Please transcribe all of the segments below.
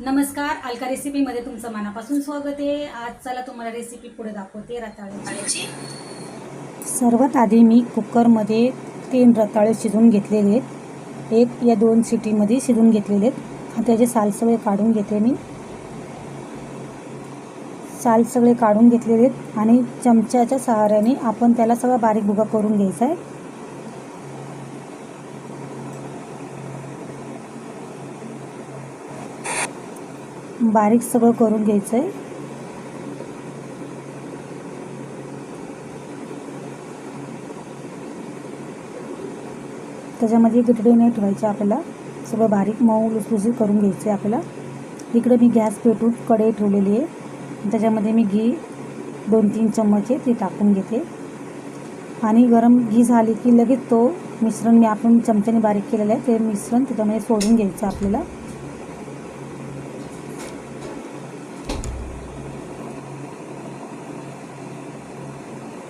नमस्कार अलका रेसिपीमध्ये तुमचं मनापासून स्वागत आहे. आज चला तुम्हाला रेसिपी पुढे दाखवते रताळ्याची. सर्वात आधी मी कुकरमध्ये तीन रताळे शिजवून घेतलेले आहेत. एक या दोन सिटीमध्ये शिजवून घेतलेले आहेत. आणि त्याचे साल सगळे काढून घेते मी. साल सगळे काढून घेतलेले आहेत आणि चमच्याच्या सहाऱ्याने आपण त्याला सगळा बारीक भुगा करून घ्यायचा आहे. बारीक सगळं करून घ्यायचं आहे त्याच्यामध्ये गिटडी नाही ठेवायची आपल्याला. सगळं बारीक मऊ लुसलुसीत करून घ्यायचं आहे आपल्याला. इकडे मी गॅस पेटून कढई ठेवलेली आहे. त्याच्यामध्ये मी घी दोन तीन चम्मच ते टाकून घेते. आणि गरम घी झाली की लगेच तो मिश्रण मी आपण चमच्याने बारीक केलेलं आहे. ते मिश्रण त्याच्यामध्ये सोडून घ्यायचं आपल्याला.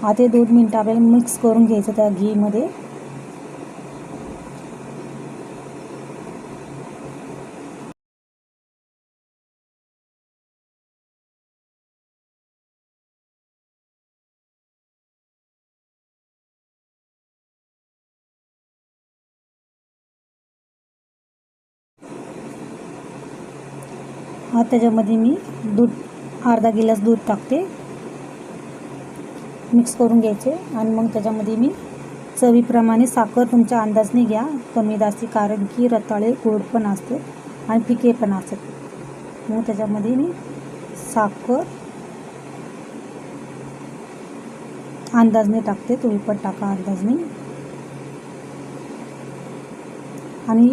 आता दोन मिनटं आपल्याला मिक्स करून घ्यायचं त्या घीमध्ये. हा त्याच्यामध्ये मी दूध अर्धा गिलास दूध टाकते. मिक्स करून घ्यायचे आणि मग त्याच्यामध्ये मी चवीप्रमाणे साखर तुमच्या अंदाजने घ्या. कमी जास्ती कारण की रताळे गोड पण असते आणि फिके पण असतात मग त्याच्यामध्ये मी साखर अंदाजने टाकते. तुम्ही पण टाका अंदाजने. आणि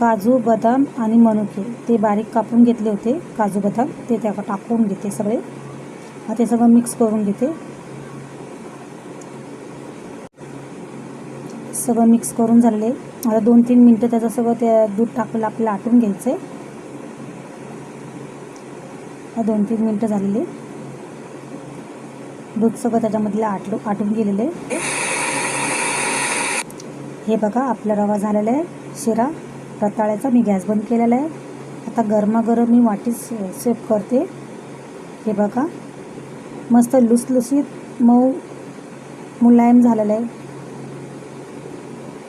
काजू बदाम आणि मनुके ते बारीक कापून घेतले होते. काजू बदाम ते त्या टाकून घेते सगळे. ते सगळं मिक्स करून घेते. सगळं मिक्स करून झाले आता दोन तीन मिनटं त्याचं सगळं त्या दूध टाकलेलं आपल्याला आटून घ्यायचं आहे. दोन तीन मिनटं झालेले दूध सगळं त्याच्यामधलं आटलो आटून गेलेलं आहे. हे बघा आपला रवा झालेला आहे. शिरा रताळ्याचा मी गॅस बंद केलेला आहे. आता गरमागरम मी वाटी सेप करते. हे बघा मस्त लुसलुसीत मऊ मुलायम झालेलं आहे.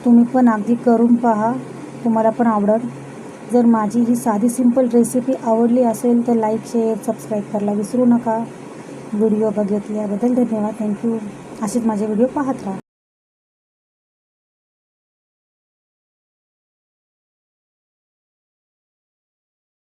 तुम्ही पण अगदी करून पहा. तुम्हाला पण आवडेल. जर माझी ही साधी सिंपल रेसिपी आवडली असेल तर लाईक शेअर सबस्क्राईब करायला विसरू नका. व्हिडिओ बघितल्याबद्दल धन्यवाद. थँक्यू असेच माझे व्हिडिओ पाहत राहा.